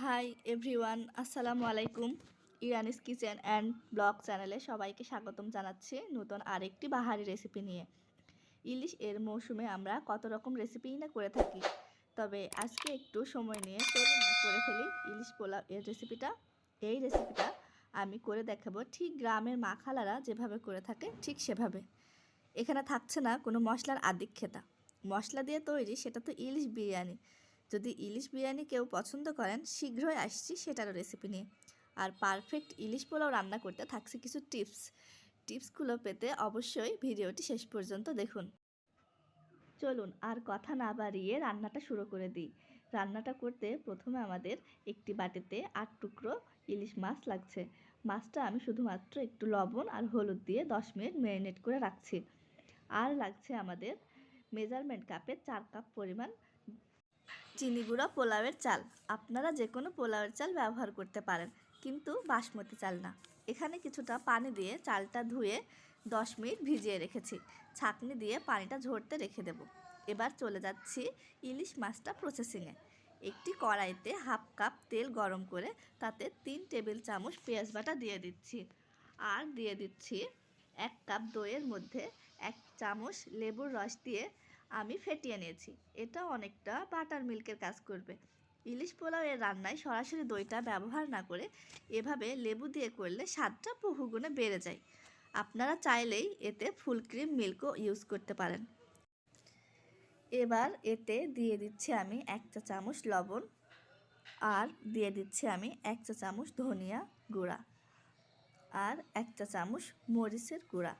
Hi everyone আসসালামু আলাইকুম ইরানিস kitchen and blog চ্যানেলে সবাইকে স্বাগতম জানাচ্ছি নতুন আরেকটি বাহারি রেসিপি নিয়ে। ইলিশ এর মৌসুমে আমরা কত রকম রেসিপিই না করে থাকি, তবে আজকে একটু সময় নিয়ে চলুন করে ফেলি ইলিশ পোলাও এর রেসিপিটা এই রেসিপিটা আমি করে দেখাবো ঠিক গ্রামের মা খালারা যেভাবে করে থাকে ঠিক সেভাবে। এখানে থাকছে না কোনো মশলার আদিক্ষেতা। মশলা দিয়ে তৈরি সেটা তো ইলিশ বিরিয়ানি। যদি ইলিশ বিরিয়ানি কেউ পছন্দ করেন, শীঘ্রই আসছি সেটারও রেসিপি নিয়ে। আর পারফেক্ট ইলিশ পোলাও রান্না করতে থাকছে কিছু টিপস টিপসগুলো পেতে অবশ্যই ভিডিওটি শেষ পর্যন্ত দেখুন। চলুন, আর কথা না বাড়িয়ে রান্নাটা শুরু করে দিই। রান্নাটা করতে প্রথমে আমাদের একটি বাটিতে আট টুকরো ইলিশ মাছ লাগছে। মাছটা আমি শুধুমাত্র একটু লবণ আর হলুদ দিয়ে দশ মিনিট ম্যারিনেট করে রাখছি। আর লাগছে আমাদের মেজারমেন্ট কাপে চার কাপ পরিমাণ চিনি গুঁড়া পোলাওয়ের চাল। আপনারা যে কোনো পোলাওয়ের চাল ব্যবহার করতে পারেন, কিন্তু বাসমতি চাল না। এখানে কিছুটা পানি দিয়ে চালটা ধুয়ে দশ মিনিট ভিজিয়ে রেখেছি। ছাঁকনি দিয়ে পানিটা ঝরতে রেখে দেব। এবার চলে যাচ্ছি ইলিশ মাছটা প্রসেসিংয়ে একটি কড়াইতে হাফ কাপ তেল গরম করে তাতে তিন টেবিল চামচ পেঁয়াজ বাটা দিয়ে দিচ্ছি। আর দিয়ে দিচ্ছি এক কাপ দইয়ের মধ্যে এক চামচ লেবুর রস দিয়ে আমি ফেটিয়ে নিয়েছি। এটা অনেকটা বাটার মিল্কের কাজ করবে। ইলিশ পোলাও এর রান্নায় সরাসরি দইটা ব্যবহার না করে এভাবে লেবু দিয়ে করলে স্বাদটা বহুগুণে বেড়ে যায়। আপনারা চাইলেই এতে ফুল ক্রিম মিল্কও ইউজ করতে পারেন। এবার এতে দিয়ে দিচ্ছি আমি এক চা চামচ লবণ আর দিয়ে দিচ্ছি আমি এক চা চামচ ধনিয়া গুঁড়া আর এক চা চামচ মরিচের গুঁড়া।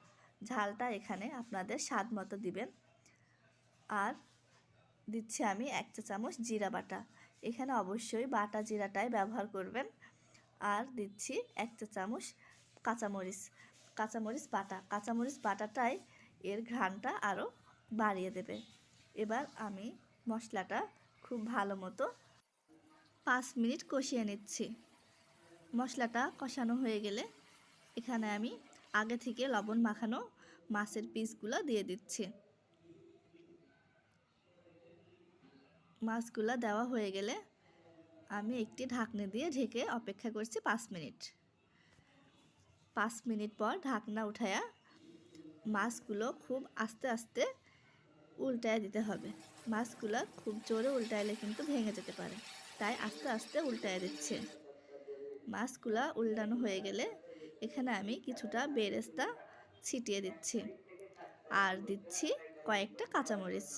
ঝালটা এখানে আপনাদের স্বাদ মতো দিবেন। আর দিচ্ছি আমি এক চা চামচ জিরা বাটা। এখানে অবশ্যই বাটা জিরাটাই ব্যবহার করবেন। আর দিচ্ছি এক চা চামচ কাঁচামরিচ কাঁচামরিচ বাটা। কাঁচামরিচ বাটাটাই এর ঘ্রাণটা আরও বাড়িয়ে দেবে। এবার আমি মশলাটা খুব ভালো মতো পাঁচ মিনিট কষিয়ে নিচ্ছি। মশলাটা কষানো হয়ে গেলে এখানে আমি আগে থেকে লবণ মাখানো মাছের পিসগুলো দিয়ে দিচ্ছি। মাছগুলো দেওয়া হয়ে গেলে আমি একটি ঢাকনি দিয়ে ঢেকে অপেক্ষা করছি পাঁচ মিনিট। পাঁচ মিনিট পর ঢাকনা উঠায়া মাছগুলো খুব আস্তে আস্তে উল্টায় দিতে হবে। মাছগুলো খুব জোরে উল্টাইলে কিন্তু ভেঙে যেতে পারে, তাই আস্তে আস্তে উল্টায় দিচ্ছে। মাছগুলা উল্টানো হয়ে গেলে এখানে আমি কিছুটা বেরেস্তা ছিটিয়ে দিচ্ছি, আর দিচ্ছি কয়েকটা কাঁচামরিচ।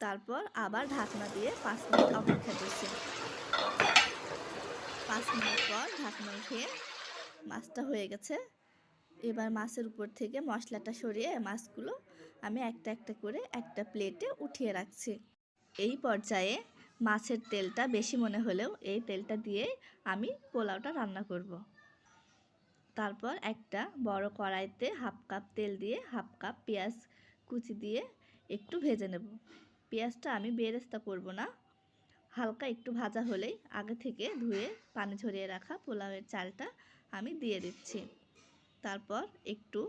তারপর আবার ঢাকনা দিয়ে পাঁচ মিনিট অপেক্ষা করছি। পাঁচ মিনিট পর ঢাকনা উঠিয়ে মাছটা হয়ে গেছে। এবার মাছের উপর থেকে মশলাটা সরিয়ে মাছগুলো আমি একটা একটা করে একটা প্লেটে উঠিয়ে রাখছি। এই পর্যায়ে মাছের তেলটা বেশি মনে হলেও এই তেলটা দিয়ে আমি পোলাওটা রান্না করব। তারপর একটা বড় কড়াইতে হাফ কাপ তেল দিয়ে হাফ কাপ পেঁয়াজ কুচি দিয়ে একটু ভেজে নেব। পেঁয়াজটা আমি বেরেস্তা করব না। হালকা একটু ভাজা হলেই আগে থেকে ধুয়ে পানি ঝরিয়ে রাখা পোলাওয়ের চালটা আমি দিয়ে দিচ্ছি। তারপর একটু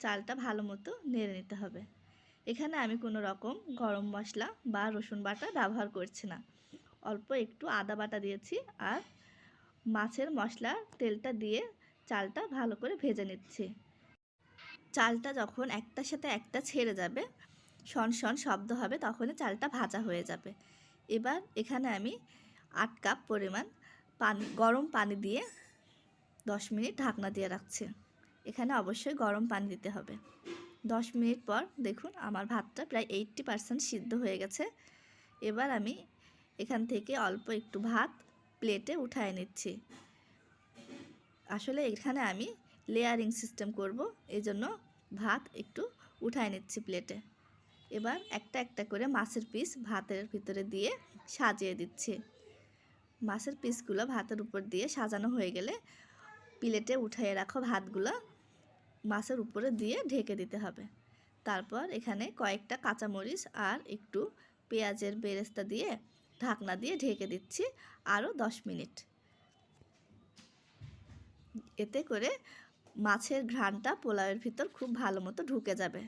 চালটা ভালো মতো নেড়ে নিতে হবে। এখানে আমি কোনো রকম গরম মশলা বা রসুন বাটা ব্যবহার করছি না। অল্প একটু আদা বাটা দিয়েছি আর মাছের মশলা তেলটা দিয়ে চালটা ভালো করে ভেজে নিচ্ছি। চালটা যখন একটার সাথে একটা ছেড়ে যাবে শন শন শব্দ হবে, তখনই চালটা ভাজা হয়ে যাবে। এবার এখানে আমি আট কাপ পরিমাণ পানি, গরম পানি দিয়ে দশ মিনিট ঢাকনা দিয়ে রাখছি। এখানে অবশ্যই গরম পানি দিতে হবে। দশ মিনিট পর দেখুন আমার ভাতটা প্রায় এইট্টি পারসেন্ট সিদ্ধ হয়ে গেছে। এবার আমি এখান থেকে অল্প একটু ভাত প্লেটে উঠায় নিচ্ছি। আসলে এখানে আমি লেয়ারিং সিস্টেম করব এই জন্য ভাত একটু উঠায় নিচ্ছি প্লেটে এবার একটা একটা করে মাছের পিস ভাতের ভিতরে দিয়ে সাজিয়ে দিচ্ছি। মাছের পিসগুলো ভাতের উপর দিয়ে সাজানো হয়ে গেলে প্লেটে উঠাইয়ে রাখো ভাতগুলো। মাছের উপরে দিয়ে ঢেকে দিতে হবে। তারপর এখানে কয়েকটা কাঁচামরিচ আর একটু পেঁয়াজের বেরেস্তা দিয়ে ঢাকনা দিয়ে ঢেকে দিচ্ছি আরও দশ মিনিট। এতে করে মাছের ঘ্রাণটা পোলাওয়ের ভিতর খুব ভালো মতো ঢুকে যাবে।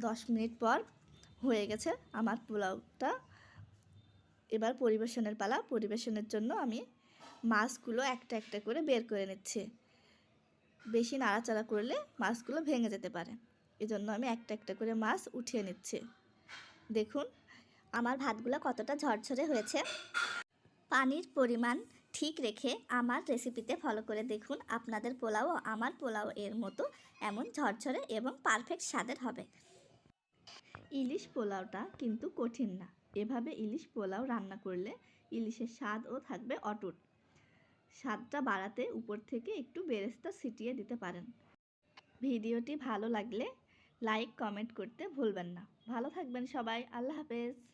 দশ মিনিট পর হয়ে গেছে আমার পোলাওটা। এবার পরিবেশনের পালা, পরিবেশনের জন্য আমি মাছগুলো একটা একটা করে বের করে নিচ্ছি। বেশি নাড়াচাড়া করলে মাছগুলো ভেঙে যেতে পারে। এজন্য আমি একটা একটা করে মাছ উঠিয়ে নিচ্ছি। দেখুন, আমার ভাতগুলো কতটা ঝরঝরে হয়েছে। পানির পরিমাণ ঠিক রেখে আমার রেসিপিতে ফলো করে দেখুন আপনাদের পোলাও, আমার পোলাও এর মতো এমন ঝরঝরে এবং পারফেক্ট স্বাদের হবে। ইলিশ পোলাওটা কিন্তু কঠিন না। এভাবে ইলিশ পোলাও রান্না করলে ইলিশের স্বাদও থাকবে অটুট। স্বাদটা বাড়াতে উপর থেকে একটু বেরেস্তা ছিটিয়ে দিতে পারেন। ভিডিওটি ভালো লাগলে লাইক, কমেন্ট করতে ভুলবেন না। ভালো থাকবেন সবাই। আল্লাহ হাফেজ।